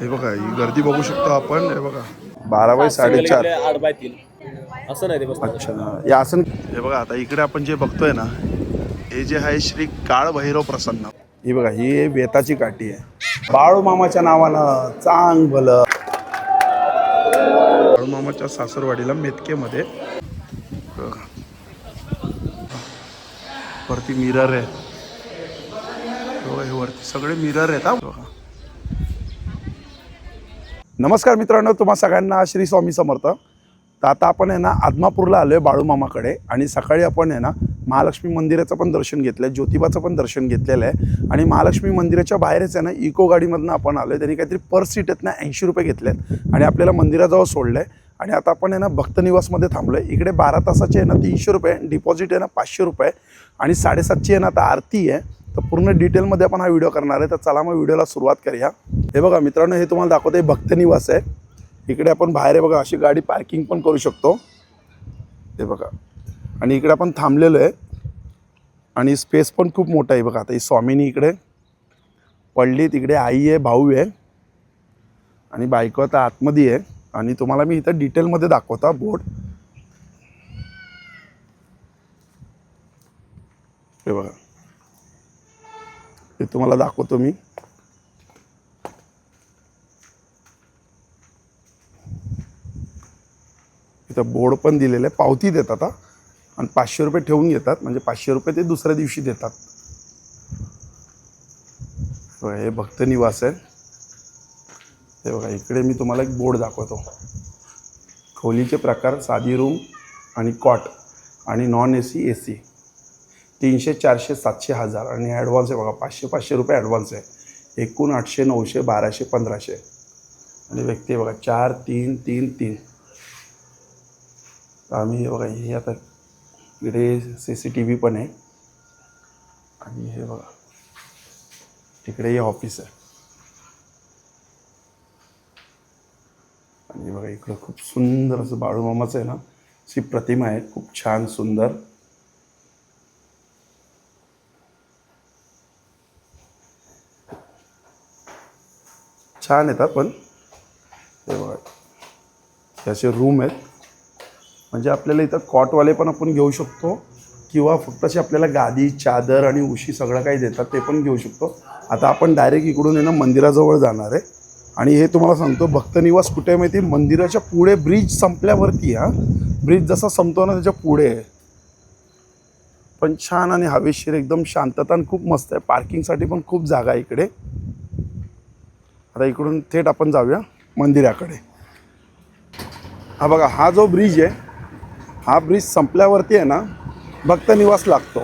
हे बघा ही गर्दी बघू शकतो आपण हे बघा. बारा बाय साडेचार. आठ बाय तीन. असं नाही ते बस अच्छा या आसन हे बघा आता इकडे आपण जे बघतोय ना हे जे आहे श्री काळ भैरव प्रसन्न. ही बघा ही वेताची काठी आहे. बाळू मामाच्या नावानं चांग भलं. बाळू मामाच्या सासरवाडीला मेतकेमध्ये. बघा. वरती मिरर आहे. हे वरती सगळे मिरर आहेत हा. बघा नमस्कार मित्रांनो तुम्हा सगळ्यांना श्री स्वामी समर्थ. तर आता आपण आहे ना आदमापूरला आलो आहे बाळूमामाकडे आणि सकाळी आपण आहे ना महालक्ष्मी मंदिराचं पण दर्शन घेतलं आहे ज्योतिबाचं पण दर्शन घेतलेलं आहे. आणि महालक्ष्मी मंदिराच्या बाहेरच आहे ना इको गाडीमधनं आपण आलो आहे त्यांनी काहीतरी पर सीट आहेत ना ऐंशी रुपये घेतले आहेत आणि आपल्याला मंदिराजवळ सोडलं आहे आणि आता आपण आहे ना भक्तनिवासमध्ये थांबलो आहे इकडे बारा तासाचे आहे ना तीनशे रुपये डिपॉझिट आहे ना पाचशे रुपये. आणि साडेसातची आहे ना आता आरती आहे. तर पूर्ण डिटेलमध्ये आपण हा व्हिडिओ करणार आहे. तर चला मग व्हिडिओला सुरुवात करूया. हे बघा मित्रांनो हे तुम्हाला दाखवते भक्तनिवास आहे. इकडे आपण बाहेर आहे बघा अशी गाडी पार्किंग पण करू शकतो. हे बघा. आणि इकडे आपण थांबलेलो आहे. आणि स्पेस पण खूप मोठा आहे बघा. आता ही स्वामीनी इकडे पडली तिकडे आई आहे भाऊ आहे. आणि बायको आता आतमध्ये आहे. आणि तुम्हाला मी इथं डिटेलमध्ये दाखवता बोर्ड. हे बघा. हे तुम्हाला दाखवतो मी. इथं बोर्ड पण दिलेलं आहे पावती देतात हा. आणि पाचशे रुपये ठेवून घेतात म्हणजे पाचशे रुपये ते दुसऱ्या दिवशी देतात. हे भक्त निवास आहे. हे बघा इकडे मी तुम्हाला एक बोर्ड दाखवतो. खोलीचे प्रकार साधी रूम आणि कॉट आणि non A C A C तीनशे चारशे सातशे हजार. आणि ॲडव्हान्स आहे बघा पाचशे पाचशे रुपये ॲडव्हान्स आहे. एकूण आठशे नऊशे बाराशे पंधराशे. आणि व्यक्ती आहे बघा चार तीन तीन तीन. तर आम्ही हे बघा हे आता इकडे सी सी टी व्ही पण आहे. आणि हे बघा तिकडे हे ऑफिस आहे. आणि बघा इकडं खूप सुंदर असं बाळूमामाचं आहे ना अशी प्रतिमा आहे. खूप छान सुंदर. छान येतात पण ते बघा. असे रूम आहेत. म्हणजे आपल्याला इथं कॉटवाले पण आपण घेऊ शकतो किंवा फक्त अशी आपल्याला गादी चादर आणि उशी सगळं काही देतात ते पण घेऊ शकतो. आता आपण डायरेक्ट इकडून येणं मंदिराजवळ जाणार आहे. आणि हे तुम्हाला सांगतो भक्तनिवास कुठे माहिती? आहे? मंदिराच्या पुढे ब्रिज संपल्यावरती हा. ब्रिज जसा संपतो ना त्याच्या पुढे आहे. पण छान आणि हवेशीर एकदम शांतता आणि खूप मस्त आहे. पार्किंगसाठी पण खूप जागा आहे इकडे. आता इकडून थेट आपण जाऊया मंदिराकडे. हा बघा हा जो ब्रिज आहे हा ब्रिज संपल्यावरती आहे ना भक्तनिवास लागतो.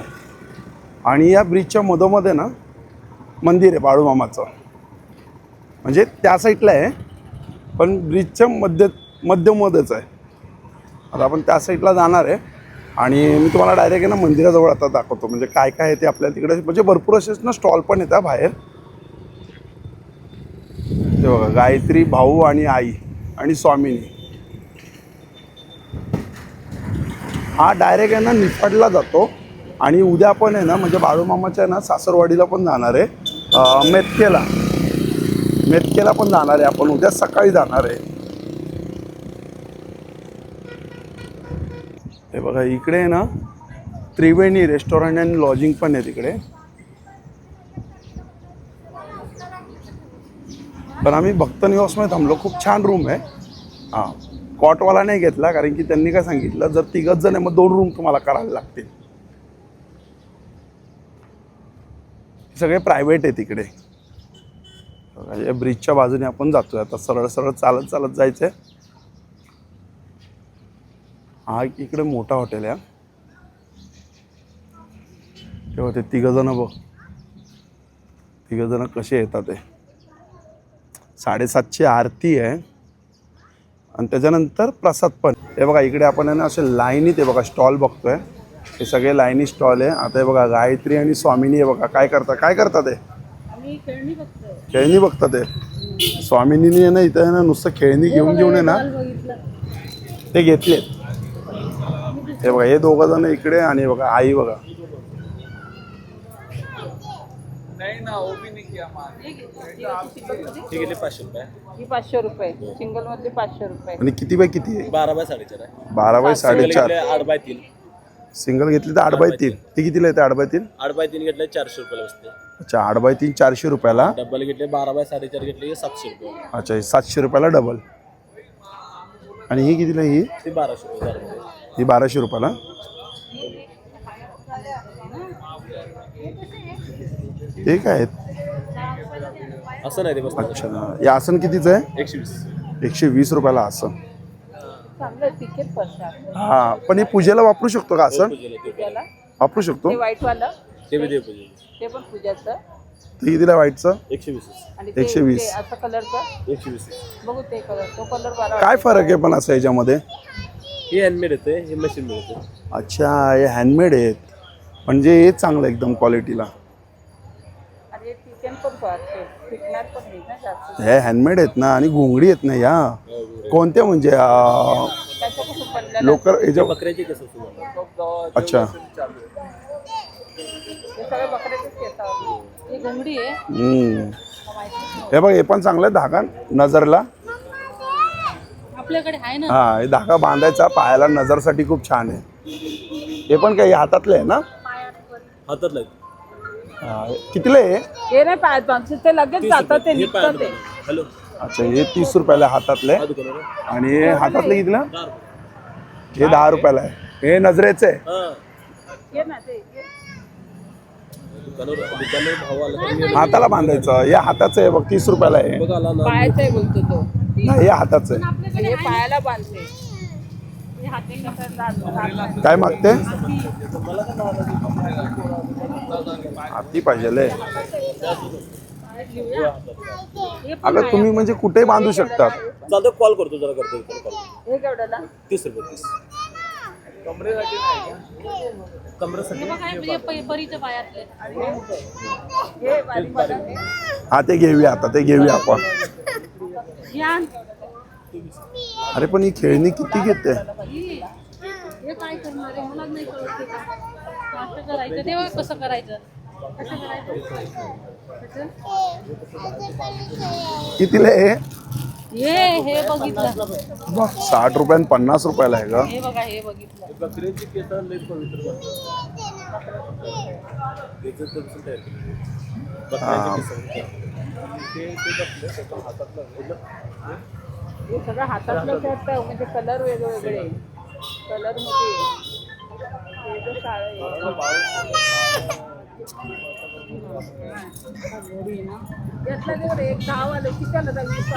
आणि या ब्रिजच्या मधोमध आहे ना मंदिर आहे बाळूमामाचं म्हणजे त्या साईडला आहे पण ब्रिजच्या मध्य मध्यमध्येच आहे. आता आपण त्या साईडला जाणार आहे आणि मी तुम्हाला डायरेक्ट आहे ना मंदिराजवळ आता दाखवतो. म्हणजे काय काय आहे ते आपल्याला तिकडे म्हणजे भरपूर असेच ना स्टॉल पण येतात बाहेर. ते बघा गायत्री भाऊ आणि आई आणि स्वामिनी. हा डायरेक्ट आहे ना निफाडला जातो आणि उद्या पण आहे ना म्हणजे बाळूमामाच्या ना सासरवाडीला पण जाणार आहे. मेतकेला. मेतकेला पण जाणार आहे आपण उद्या सकाळी जाणार आहे. हे बघा इकडे आहे ना त्रिवेणी रेस्टॉरंट अँड लॉजिंग पण आहे तिकडे. पण आम्ही भक्त निवासमध्ये थांबलो. खूप छान रूम आहे. हां. कॉटवाला नाही घेतला कारण की त्यांनी काय सांगितलं जर तिघच जण आहे मग दोन रूम तुम्हाला करायला लागतील. सगळे प्रायव्हेट आहे तिकडे या ब्रिजच्या बाजूने आपण जातोय. आता सरळ सरळ चालत चालत जायचंय. हा इकडे मोठा हॉटेल आहे तेव्हा ते तिघजणं बघ. तिघजणं कसे येतात ते. साडेसातची आरती आहे. आणि त्याच्यानंतर प्रसाद पण. हे बघा इकडे आपण आहे ना असे लाईनीत आहे बघा स्टॉल बघतोय. हे सगळे लाईनी स्टॉल आहे. आता हे बघा गायत्री आणि स्वामिनी आहे बघा काय करता काय करतात ते आम्ही खेळणी बघतात ते स्वामिनीने आहे ना इथं आहे ना नुसतं खेळणी घेऊन घेऊन आहे ना ते घेतलेत हे बघा हे दोघं जण इकडे आणि बघा आई बघा. नाही ना ओबी नाही हे गेले पाचशे रुपये. ही पाचशे रुपये. सिंगल मधली पाचशे रुपये. आणि किती बाय किती आहे? बारा बाय साडेचार आहे. बारा बाय सिंगल साडेचार. घेतले आठ बाय तीन. सिंगल घेतली तर आठ बाय तीन. ती कितीला येते आठ बाय तीन? आठ बाय तीन घेतले चारशे रुपयाला बसते. अच्छा आठ बाय तीन चारशे रुपयाला. डबल घेतले बारा बाय साडेचार घेतले की सातशे रुपये. अच्छा हे सातशे रुपयाला डबल. आणि ही कितीला ही? ते बाराशे रुपये. ही बाराशे रुपयाला. हे काय आहेत? असं नाही ते अच्छा. हे आसन कितीचं आहे? एकशे वीस. एकशे वीस रुपयाला आसन. चांगलं तिकीट. हा पण हे पूजेला वापरू शकतो का आसन? पूजेला ते त्याला वापरू शकतो. ते व्हाईट वालं ते बी देव पूजेला. ते पण पूजाचं? ते कितीला व्हाईटचं एकशे वीस. आणि ते- एकशे वीस. ते असं कलरचं एकशे वीस. बघू ते कलर तो कलर बरा काय फरक आहे पण असं याच्यामध्ये? हे हँडमेड येते हे मशीन मिळते अच्छा हे हँडमेड आहेत. म्हणजे हे चांगलं एकदम क्वालिटीला आणि चिकन पण पाहते हे हँडमेड आहेत ना आणि घोंगडी आहेत ना या. कोणत्या म्हणजे अं, त्याच्यापासून बनलेलं लोक याच्या बकऱ्याची कसं तुम्हाला अच्छा. हे ही. हे बघ हे पण चांगलं आहे धागा नजरला. आपल्याकडे आहे ना. हा हे धागा बांधायचा पायाला नजरसाठी खूप छान आहे. हे पण काही हातातलं आहे ना? हातात लागते हा, कितीला आहे हे? नाही ते लगेच जातं ते निघतं ते. हॅलो. अच्छा हे तीस रुपयाला आहे हातातले आणि हे हातातलं कितीला. हे दहा रुपयाला आहे. हे नजरेचे आहे. हा. हे ना ते हे. हाताला बांधायचं. हे हाताचं आहे बघ तीस रुपयाला आहे. पायाचं आहे बोलतो तो. नाही हे हाताचं आहे. हे पायाला बांधते हे हाती कसं जात- जात- काय मागते? हाती. पाहिजे अगं तुम्ही म्हणजे कुठे बांधू चालतं कॉल करतो जरा करतो कॉल हे तीस रुपये तीस. कमरेसाठी बारीक हा ते घेऊया आता ते घेऊया आपण. अरे पण ही खेळणी किती घेते हे काय करणार आहे मला नाही कळत ते काय. असं करायचं तेव्हा कसं करायचं कसं करायचं कितीला आहे हे हे बघितलं बघ साठ रुपये पन्नास रुपयाला आहे का हे बघा हे बघितलं बकऱ्याची केस लई पवित्र बनतात. त्याचं तपशील तयार केलं. बकऱ्याची केस. ते- ते बकऱ्या त्याच्या हातातलं आहे. हे सगळं हातातलं त्यात म्हणजे कलर वेगवेगळे. कलरमध्ये. हे आहे. एक दहा वाले किती वीस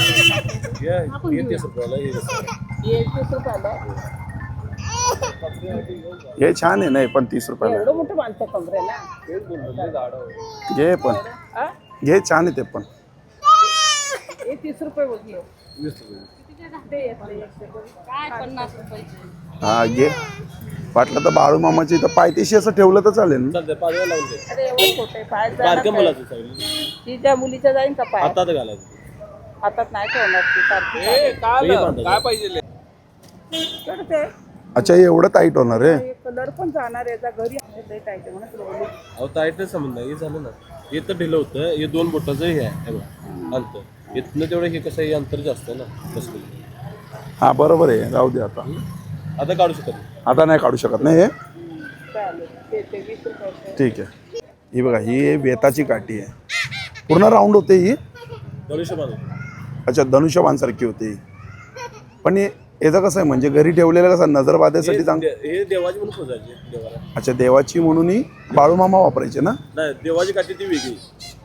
हे- छान आहे नाही पण तीस रुपयाला. एवढं मोठं बांधतं कमरेला. आहे. घे पण. हा? घे छान आहे ते पण. हे तीस रुपये बघितलं वीस रुपये. ते येतलं एकशे दोन. काय पन्नास रुपयाचे हा घे वाटलं तर बाळू मामाची इथं पायथेशी असं ठेवलं तर चालेल ना. चालतंय पाच वेळा लावून दे. अरे एवढं छोटे पायात जाणार बारक्या काय? मुलाचं सांगितलं ती त्या मुलीच्या जाईन का पाय? हातात घालायचं. हातात नाही ठेवणार ती सारखी. काय पाहिजे तर ते अच्छा हे एवढं टाईट होणार आहे? कलर पण जाणार याचा घरी आहे टाईट म्हणून बोलली. अहो ताईटच समज नाही हे झालं ना हे तर ढिलं होतं. हे दोन बोटाचं हे आहे हे बघ. अंतर इथनं तेवढं हे कसं हे अंतर जास्त आहे ना बसलेलं. हा बरोबर आहे. राहू दे आता. आता काढू शकत नाही. आता नाही काढू शकत नाही हे? ठीक आहे. ही बघा ही वेताची काठी आहे. पूर्ण राऊंड होते ही? धनुष्य बांधून अच्छा धनुष्यबाणसारखी होती ही. पण हे याचं कसं आहे म्हणजे घरी ठेवलेलं कसं नजर बाधेसाठी चांग दे- हे देवाची म्हणून देवाला. अच्छा देवाची म्हणून ही बाळूमामा वापरायचे ना? नाही देवाची काठी ती वेगळी.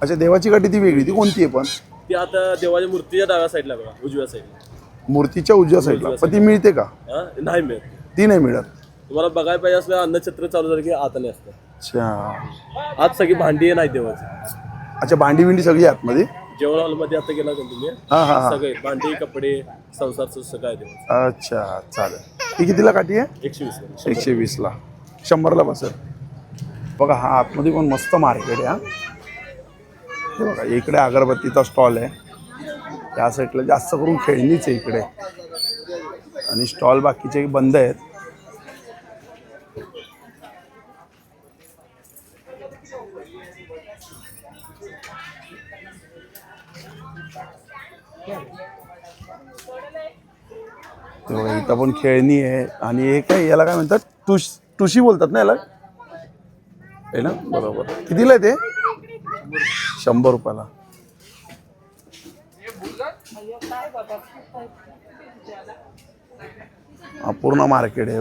अच्छा देवाची काठी ती वेगळी ती कोणती आहे पण? ती आता देवाच्या मूर्तीच्या डाव्या साईडला बघा उजव्या साईडला. मूर्तीच्या उजव्या साईडला. पण ती मिळते का? हा? नाही मिळत. ती नाही मिळत. तुम्हाला बघायला पाहिजे असलं अन्नछत्र चालू झालं की आताने असतं. अच्छा. आज सगळी भांडी नाही देवाची अच्छा भांडी बिंडी सगळी आतमध्ये जेवण हॉलमध्ये आता गेला का तुम्ही? हां हां हां. सगळे भांडी कपडे संसारचं सगळं आहे देवाचं. अच्छा चालेल. ही कितीला काठी आहे? एकशे वीस ला. एकशे वीसला. शंभरला बसेल. बघा हा आतमध्ये पण मस्त मार्केट आहे हा. हे बघा इकडे अगरबत्तीचा स्टॉल आहे. त्या साईडला जास्त करून खेळणीच आहे इकडे. आणि स्टॉल बाकीचे बंद आहेत. इथं पण खेळणी आहे. आणि हे काय याला काय म्हणतात? टुश तुशी बोलतात ना याला? आहे ना? बरोबर. कितीला आहे ते? शंभर रुपयाला. हा पूर्ण मार्केट आहे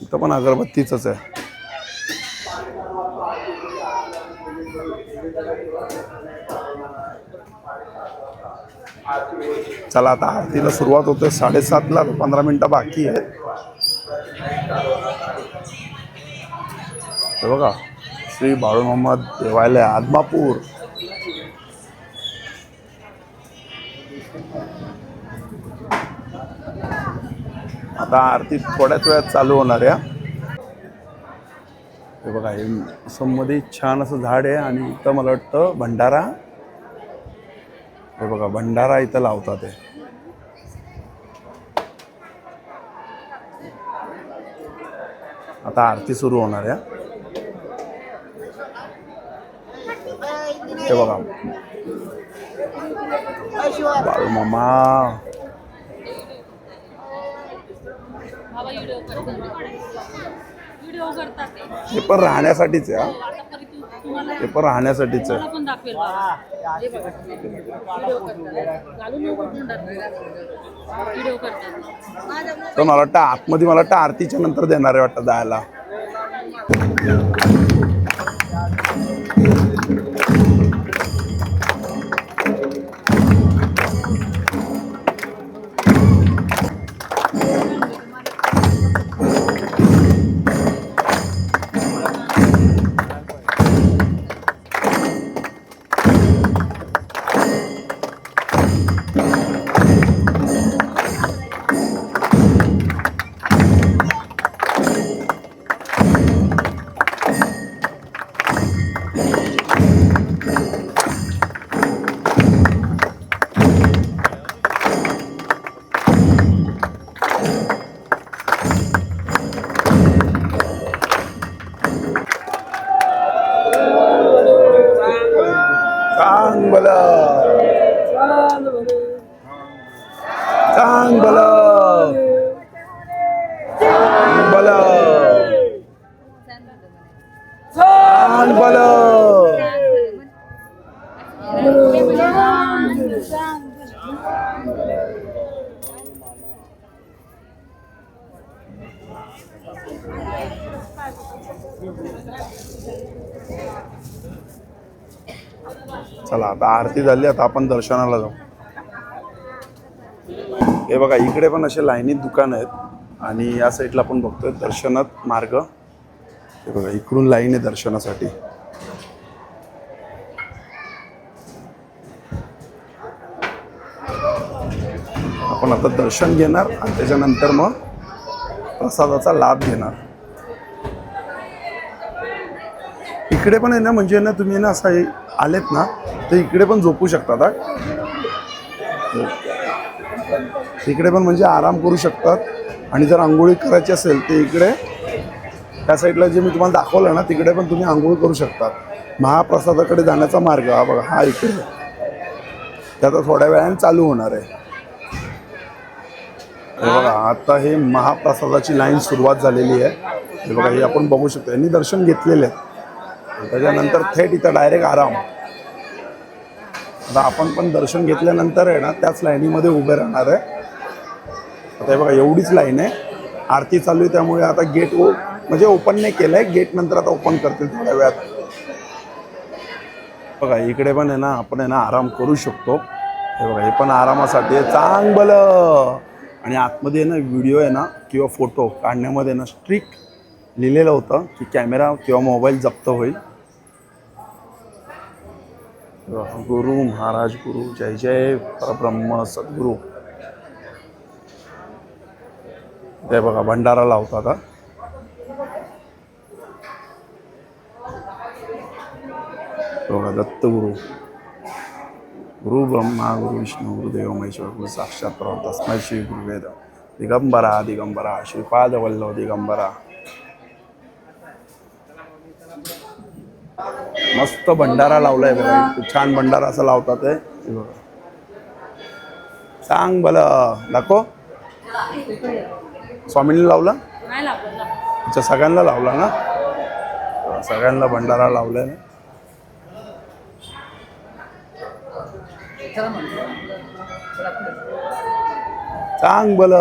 इथं पण अगरबत्तीच आहे. चला आता आरतीला सुरुवात होते साडेसातला पंधरा मिनिटं बाकी आहे बघा. श्री बाळू मोहम्मद देवालय आदमापूर. आता आरती थोड्याच वेळात चालू होणार आहे. हे बघा हे असममध्ये छान असं झाड आहे आणि इथं मला वाटतं भंडारा. हे बघा भंडारा इथं लावतात हे. आता आरती सुरू होणार आहे. हे बघा. बाळू मामा. हे पण राहण्यासाठीच आहे तू पण राहण्यासाठीच आहे. तर मला वाटतं आतमध्ये मला वाटतं आरतीच्या नंतर देणार आहे वाटतं जायला. चला आता आरती झाली आता आपण दर्शनाला जाऊ. हे बघा इकडे पण असे लाईनीत दुकान आहेत आणि या साईडला आपण बघतोय दर्शनात मार्ग. हे बघा इकडून लाईन आहे दर्शनासाठी. आपण आता दर्शन घेणार आणि त्याच्यानंतर मग प्रसादाचा लाभ घेणार. इकडे पण आहे ना म्हणजे ना तुम्ही ना असं आलेत ना तर इकडे पण झोपू शकतात इकडे पण म्हणजे आराम करू शकतात. आणि जर आंघोळी करायची असेल तर इकडे त्या साईडला जे मी तुम्हाला दाखवलं ना तिकडे पण तुम्ही आंघोळ करू शकतात. महाप्रसादाकडे जाण्याचा मार्ग हा बघा हा इकडे. ते आता थोड्या वेळाने चालू होणार आहे. हे बघा आता हे महाप्रसादाची लाईन सुरुवात झालेली आहे. हे बघा हे आपण बघू शकतो. यांनी दर्शन घेतलेले आहेत. त्याच्यानंतर थेट इथं डायरेक्ट आराम. आता आपण पण दर्शन घेतल्यानंतर आहे ना त्याच लाईनीमध्ये उभे राहणार आहे. आता हे बघा एवढीच लाईन आहे. आरती चालू आहे त्यामुळे आता गेट ओ म्हणजे ओपन नाही केलंय. गेट नंतर आता ओपन करतील थोड्या वेळात. बघा इकडे पण आहे ना आपण आहे ना आराम करू शकतो. हे बघा हे पण आरामासाठी चांगलं! आणि आतमध्ये ना व्हिडिओ आहे ना किंवा फोटो काढण्यामध्ये ना स्ट्रिक्ट लिहिलेलं होतं की कॅमेरा किंवा मोबाईल जप्त होईल. गुरु महाराज गुरु जय जय परब्रह्म सद्गुरू. ते बघा भंडारा लावता आता. बघा दत्तगुरु. गुरु ब्रह्मा गुरु विष्णू गुरुदेव महेश्वर गुरु साक्षात प्रभू तस्मै श्री गुरुवेद। दिगंबरा दिगंबरा श्रीपाद वल्लभ दिगंबरा। मस्त भंडारा लावलाय बघा इथे छान भंडारा असा लावतात बघा चांग भलं दाखव. स्वामींनी लावला? अच्छा सगळ्यांना लावला ना? सगळ्यांना भंडारा लावलाय. ना चांग बल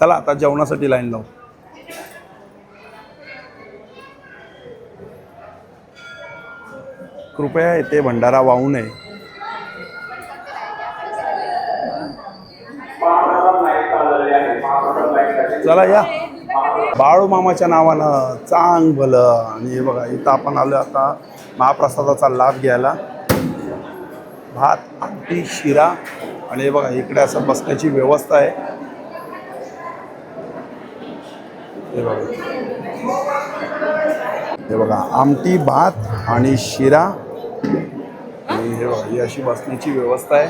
चला आता जेवणासाठी लाईन लावू. कृपया येथे भंडारा वाहू नये. चला या. बाळू मामाच्या नावानं चांग भलं. आणि हे बघा इथं आपण आलो आता महाप्रसादाचा लाभ घ्यायला. भात आमटी शिरा आणि हे बघा इकडे असं बसण्याची व्यवस्था आहे. हे बघा. हे बघा आमटी भात आणि शिरा. आणि हे बघा ही अशी बसण्याची व्यवस्था आहे.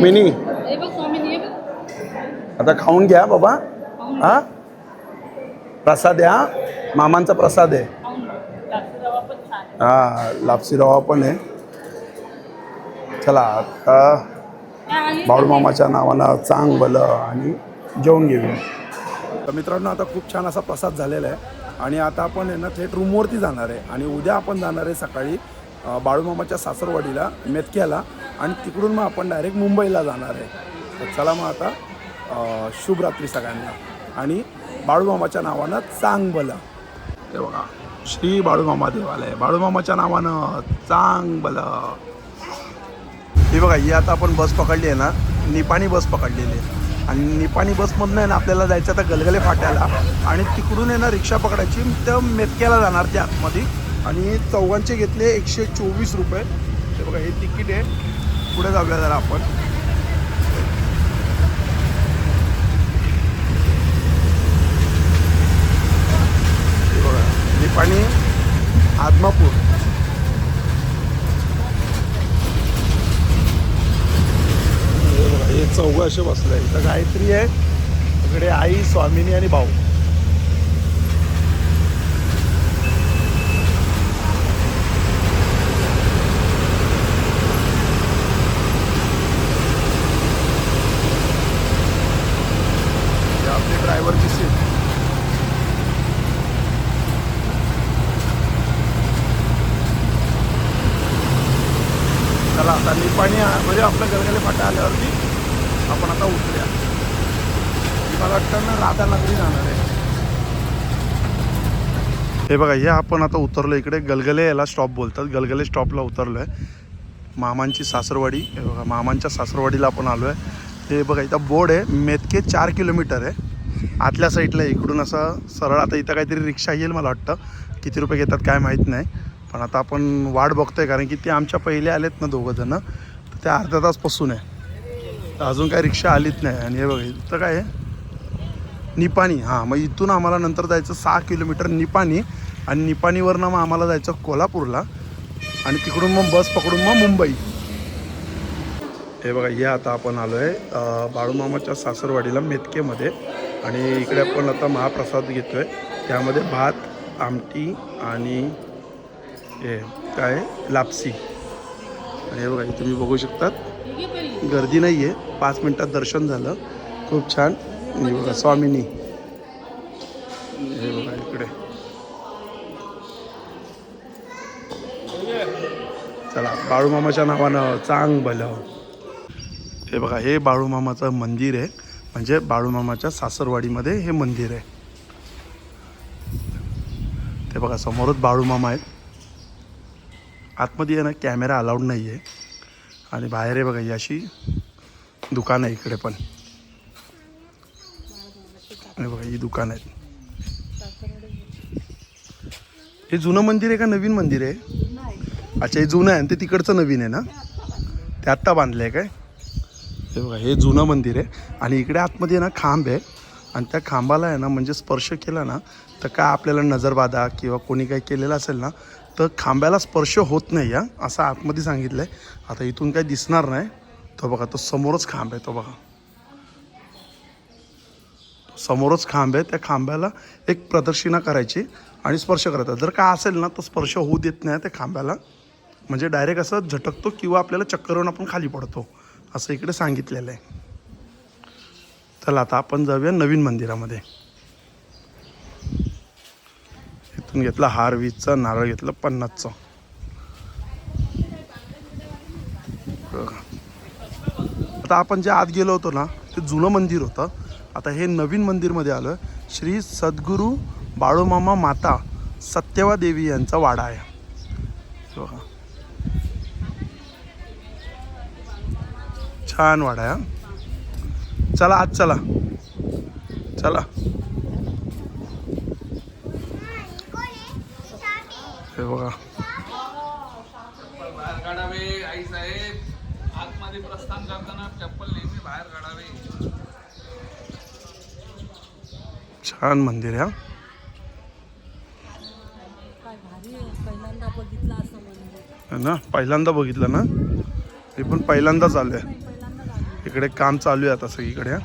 मिनी आता खाऊन घ्या बाबा. हा? प्रसाद आहे हा मामांचा प्रसाद आहे. हा लापसी रवा पण आहे. चला आता बाळू नावानं चांग भलं आणि जेवण घेऊया. तर मित्रांनो आता खूप छान असा प्रसाद झालेला आहे. आणि आता आपण आहे ना थेट रूमवरती जाणार आहे. आणि उद्या आपण जाणार आहे सकाळी बाळूमामाच्या सासरवाडीला मेतक्याला. आणि तिकडून मग आपण डायरेक्ट मुंबईला जाणार आहे. तर चला मग आता शुभरात्री सगळ्यांना. आणि बाळूमामाच्या नावानं चांग भलं ते बघा. श्री बाळूमामा देवालय. बाळूमामाच्या नावानं चांग हे बघा ही आता आपण बस पकडली आहे ना निपाणी बस पकडलेली आहे. आणि निपाणी बसमधनं आहे ना आपल्याला जायचं आता गलगले फाट्याला. आणि तिकडून आहे ना रिक्षा पकडायची तर मेतक्याला जाणार त्या आतमध्ये. आणि चौघांचे घेतले एकशे चोवीस रुपये. हे बघा हे तिकीट आहे. पुढे जाऊया जरा आपण हे बघा आणि आदमापूर. हे चौघ असे बसले इथं गायत्री आहे इकडे आई स्वामिनी आणि भाऊ हे आपली ड्रायव्हरची सीट पाणी म्हणजे आपल्या गलगले फाटा आल्यावरती आपण आता उतरूया मला वाटतं ना राधानगरी जाणार आहे. हे बघा हे आपण आता उतरलो इकडे. गलगले याला स्टॉप बोलतात. गलगले स्टॉपला उतरलो आहे मामांची सासरवाडी हे बघा मामांच्या सासरवाडीला आपण आलो आहे हे बघा इथं बोर्ड आहे. मेतके चार किलोमीटर आहे. आतल्या साईडला इकडून असं सरळ आता इथं काहीतरी रिक्षा येईल मला वाटतं. किती रुपये घेतात काय माहीत नाही. पण आता आपण वाट बघतोय कारण की ते आमच्या पहिले आलेत ना दोघंजणं त्या तर ते अर्धा तासपासून आहे. तर अजून काय रिक्षा आलीच नाही. आणि हे बघा इथं काय आहे? निपाणी. हां मग इथून आम्हाला नंतर जायचं सहा किलोमीटर निपाणी. आणि निपाणीवरनं मग आम्हाला जायचं कोल्हापूरला. आणि तिकडून मग बस पकडून मग मुंबई. हे बघा हे आता आपण आलो आहे बाळूमामाच्या सासरवाडीला मेतकेमध्ये. आणि इकडे आपण आता महाप्रसाद घेतो आहे त्यामध्ये भात आमटी आणि हे काय? लापसी. आणि हे बघा तुम्ही बघू शकतात. गर्दी नाही आहे पाच मिनटात दर्शन झालं. खूप छान. हे बघा स्वामिनी. हे बघा इकडे. चला बाळूमामाच्या नावानं चांग भलं हे बघा हे बाळूमामाचं मंदिर आहे. म्हणजे बाळूमामाच्या सासरवाडीमध्ये हे मंदिर आहे. ते बघा समोरच बाळूमामा आहेत. आतमध्ये आहे ना कॅमेरा अलाउड नाही आहे. आणि बाहेर आहे बघा ही अशी दुकान आहे इकडे पण. हे बघा ही दुकान आहेत हे जुनं मंदिर आहे का नवीन मंदिर आहे? अच्छा हे जुनं आहे आणि ते तिकडचं नवीन आहे ना? ते आत्ता बांधलं आहे काय? हे बघा हे जुनं मंदिर आहे. आणि इकडे आतमध्ये आहे ना खांब आहे. आणि त्या खांबाला आहे ना म्हणजे स्पर्श केला ना तर काय आपल्याला नजरबाधा किंवा कोणी काही केलेलं असेल ना तर खांब्याला स्पर्श होत नाही या असं आतमध्ये सांगितलं आहे आता इथून काही दिसणार नाही. तो बघा तो समोरच खांब आहे तो बघा. समोरच खांब आहे त्या खांब्याला एक प्रदक्षिणा करायची आणि स्पर्श करायचा. जर काय असेल ना तर स्पर्श होऊ देत नाही त्या खांब्याला. म्हणजे डायरेक्ट असं झटकतो किंवा आपल्याला चक्करवरून आपण खाली पडतो असं इकडे सांगितलेलं आहे. चला आता आपण जाऊया नवीन मंदिरामध्ये. इथून घेतला हार वीसचा नारळ घेतला पन्नासचा. आता आपण जे आत गेलो होतो ना ते जुनं मंदिर होतं. आता हे नवीन मंदिरमध्ये आलं. श्री सद्गुरू बाळूमामा माता सत्यवा देवी यांचा वाडा आहे. बघा. छान वाडा आहे चला आज चला. चला. बघा. बाहेर काढावे आई साहेब. आतमध्ये प्रस्थान करताना चप्पल नेहमी बाहेर काढावे छान मंदिर आहे हा. काय भारी आहे. पहिल्यांदा बघितलं असं है ना? पहिल्यांदा बघितलं ना? मी पण पहिल्यांदाच आलो आहे. इकडे काम चालू आहे आता सगळीकडे हा.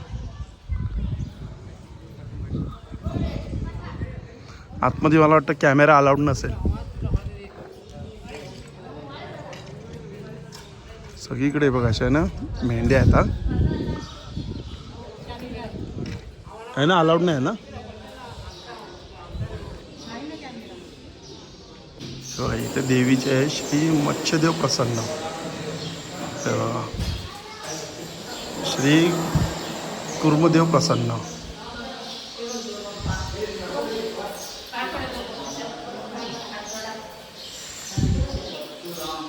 आतमध्ये मला वाटतं कॅमेरा अलाउड नसेल. सगळीकडे बघा अशा आहे ना मेंढ्या आहेत आहे ना अलाउड नाही आहे ना? बघा, इथे देवीचे आहे श्री मत्स्यदेव प्रसन्न. श्री कुर्मदेव प्रसन्न.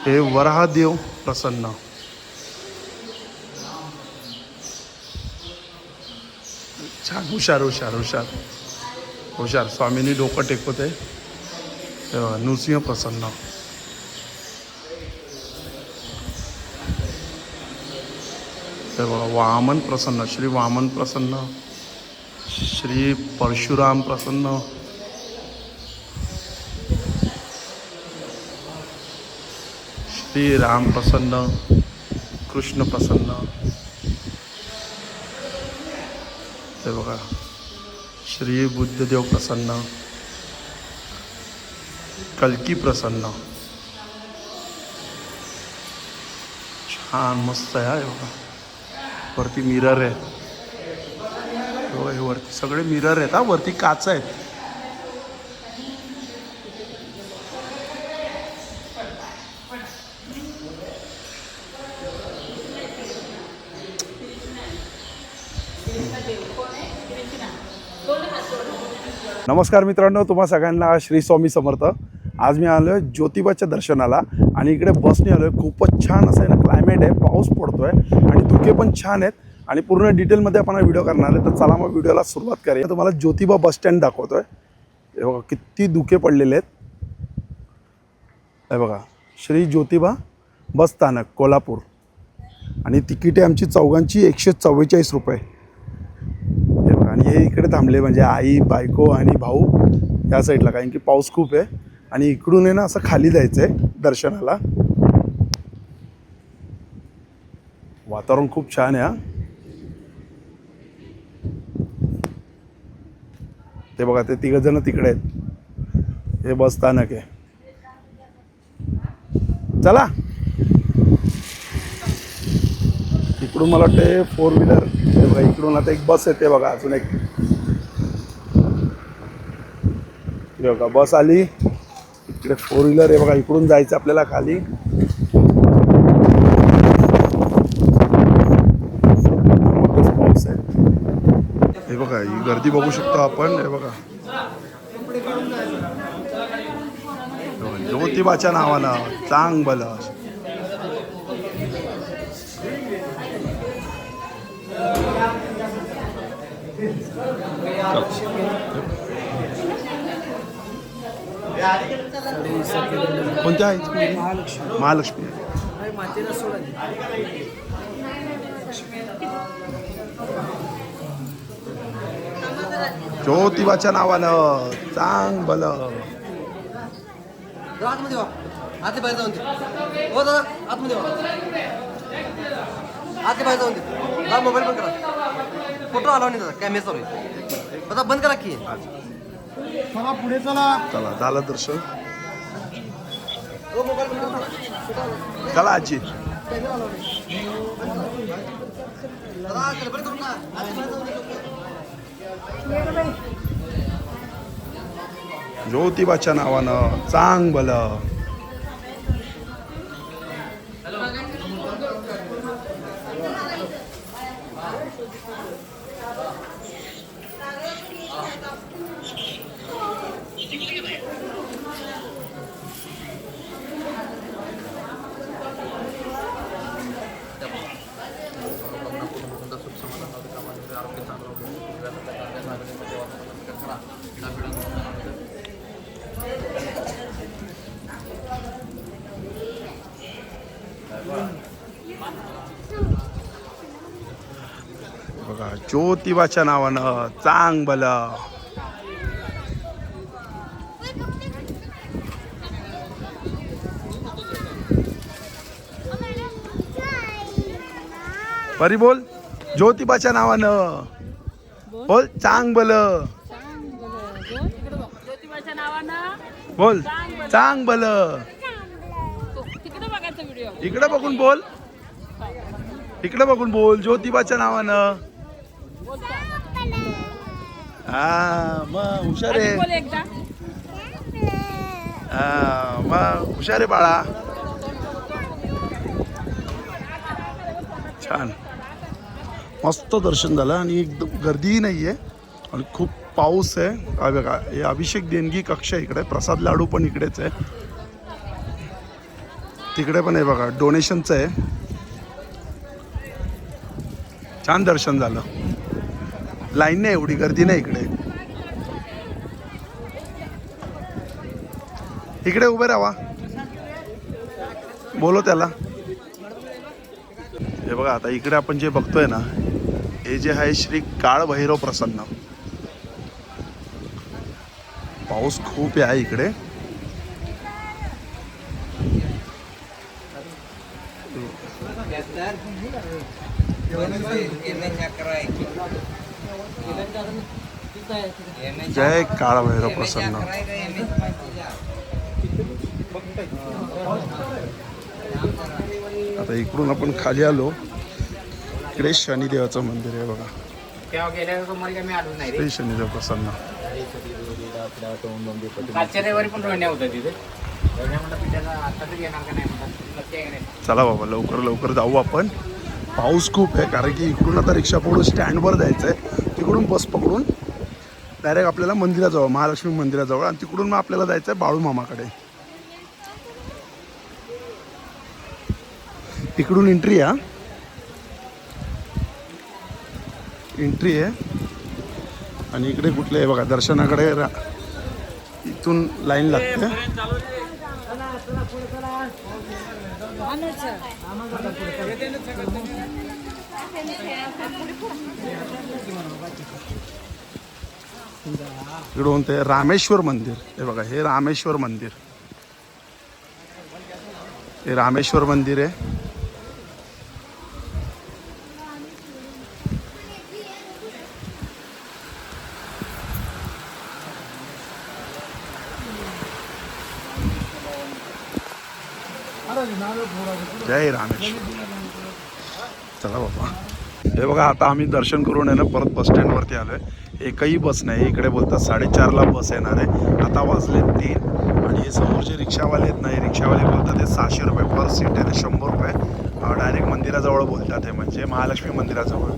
हे वराहदेव प्रसन्न छान हुशार हुशार हुशार. हुशार. स्वामींनी डोकं टेकवत आहे नृसिंह प्रसन्न. तेव्हा बघा वामन प्रसन्न श्री वामन प्रसन्न श्री परशुराम प्रसन्न. श्री राम प्रसन्न कृष्ण प्रसन्न. हे बघा. श्री बुद्धदेव प्रसन्न. कलकी प्रसन्न. छान मस्त आहे हा, हे बघा. वरती मिरर आहे. हे वरती सगळे मिरर आहेत हा. वरती काच आहेत. नमस्कार मित्रांनो तुम्हा सगळ्यांना श्री स्वामी समर्थ. आज मी आलो आहे ज्योतिबाच्या दर्शनाला आणि इकडे बसने आलो आहे खूपच छान असं आहे ना क्लायमेट आहे पाऊस पडतो आहे आणि धुके पण छान आहेत. आणि पूर्ण डिटेलमध्ये आपण व्हिडिओ करणार आहे. तर चला मग व्हिडिओला सुरुवात करूया. तुम्हाला ज्योतिबा बस स्टँड दाखवतो आहे हे बघा किती धुके पडलेले आहेत. हे बघा श्री ज्योतिबा बस स्थानक कोल्हापूर. आणि तिकीटे आमची चौघांची एकशे चव्वेचाळीस रुपये. हे इकडे थांबले म्हणजे आई बायको आणि भाऊ या साईडला. कारण की पाऊस खूप आहे आणि इकडून आहे ना असं खाली जायचं आहे दर्शनाला. वातावरण खूप छान आहे हा. ते बघा ते तिघ जण तिकडे आहेत. हे बस स्थानक आहे. चला. इकडून मला वाटते फोर व्हीलर हे बघा इकडून आता एक बस येते बघा अजून एक. बघा बस आली. इकडे फोर व्हीलर आहे बघा इकडून जायचं आपल्याला खाली. हे बघा ही गर्दी बघू शकतो आपण हे बघा. ज्योतिबाच्या नावानं चांग बलं कोणत्या आहेत? महालक्ष्मी. महालक्ष्मी ज्योतिबाच्या नावानं. चांग बल. आतमध्ये वा. आतले बाहेर जाऊन दे. हो दादा आतमध्ये वा. आतले बाहेर जाऊन दे. मोबाईल पण करा. फोटो आला नाही दादा कॅमेरा चालू आहे. दादा बंद करा की. चला झालं दर्शन. चला आजी. दादा गडबड करू नका. आज. ज्योतिबाच्या नावानं चांग ज्योतिबाच्या नावानं चांग भलं परी बोल ज्योतिबाच्या नावानं. बोल. चांग भलं ज्योतिबाच्या नावानं बोल चांग व्हिडिओ. इकडे बघून बोल. इकडे बघून बोल ज्योतिबाच्या नावानं. हा मग हुशार आहे. एकदा. हा मग हुशार आहे बाळा. छान. मस्त दर्शन झालं आणि एकदम गर्दीही नाही आहे आणि खूप पाऊस आहे. हा बघा हे अभिषेक देणगी कक्ष आहे इकडे. प्रसाद लाडू पण इकडेच आहे. तिकडे पण आहे बघा डोनेशनचं आहे. छान दर्शन झालं. लाईन नाही एवढी गर्दी नाही इकडे. इकडे उभे राहा. बोलो त्याला. हे बघा आता इकडे आपण जे बघतोय ना हे जे आहे श्री काळ भैरव प्रसन्न. पाऊस खूप आहे इकडे. जय काळ भैरव प्रसन्न. आता इकडून आपण खाली आलो. इकडे शनिदेवाचं मंदिर आहे बघा. श्री शनिदेव प्रसन्न. चला बाबा लवकर लवकर जाऊ आपण. पाऊस खूप आहे कारण की इकडून आता रिक्षा पकडून स्टँडवर जायचं आहे तिकडून बस पकडून डायरेक्ट आपल्याला मंदिराजवळ महालक्ष्मी मंदिराजवळ आणि तिकडून मग आपल्याला जायचं आहे बाळूमामाकडे इकडून एंट्री आहे एंट्री आहे. आणि इकडे कुठले आहे बघा दर्शनाकडे रा- इथून लाईन लागते. इकडे म्हणते रामेश्वर मंदिर. हे बघा हे रामेश्वर मंदिर. हे रामेश्वर मंदिर आहे. जय रामेश्वर. चला बाबा. हे बघा आता आम्ही दर्शन करून आहे ना परत बस स्टँडवरती आलो आहे एकही बस नाही. इकडे बोलतात साडेचारला बस येणार आहे. आता वाजले तीन आणि हे समोर जे रिक्षावाले आहेत ना हे रिक्षावाले बोलतात ते सहाशे रुपये पर सीट आहे शंभर रुपये. डायरेक्ट मंदिराजवळ बोलतात हे म्हणजे महालक्ष्मी मंदिराजवळ.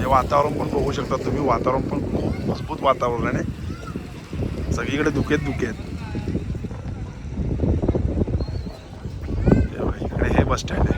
हे वातावरण पण बघू शकता तुम्ही. वातावरण पण खूप मजबूत वातावरण आहे. सगळीकडे दुखेत दुखेत इकडे हे बस स्टँड आहे.